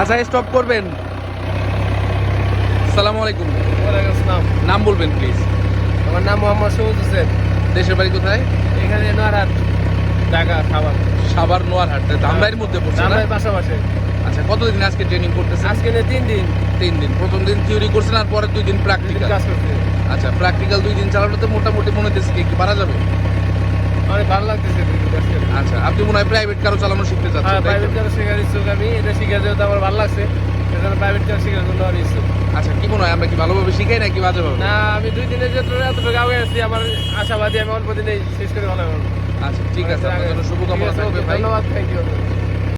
আচ্ছা স্টপ করবেন। সালামু আলাইকুম। নাম বলবেন প্লিজ আমার নাম মোহাম্মদ সবুজ হোসেন। দেশের বাড়ি কোথায়? এখানে নোয়ারহাট ঢাকা খাবার সাভার নোয়ারহাট। ধামরাইয়ের মধ্যে পড়ছে ধামরাই পাশাপাশি। আচ্ছা কতদিন আজকে ট্রেনিং করতেছেন? আজকে তিন দিন। তিন দিন। প্রথম দিন থিওরি করছেন আর পরের দুই দিন প্র্যাকটিক্যাল আচ্ছা প্র্যাকটিক্যাল দুই দিন চালানোতে মোটামুটি মনে হচ্ছে কি পারা যাবে? অনেক ভালো লাগতেছে। আচ্ছা আপনি মনে হয় প্রাইভেট কারও চালানো শিখতে চাচ্ছেন হ্যাঁ? প্রাইভেট কারও শেখার ইচ্ছুক আমি এটা শিখে যেহেতু আমার ভালো লাগছে সেজন্য প্রাইভেট কার শেখার জন্য আর ইচ্ছুক। আচ্ছা কি মনে হয় আমরা কি ভালোভাবে শিখাই নাকি বাজেভাবে? না আমি দুই দিনে যে এতটুকু আগে আসছি আমার আশাবাদী আমি অল্প দিনে শেষ করে ভালো আচ্ছা ঠিক আছে আপনার জন্য শুভকামনা থাকবে ভাই। ধন্যবাদ থ্যাংক ইউ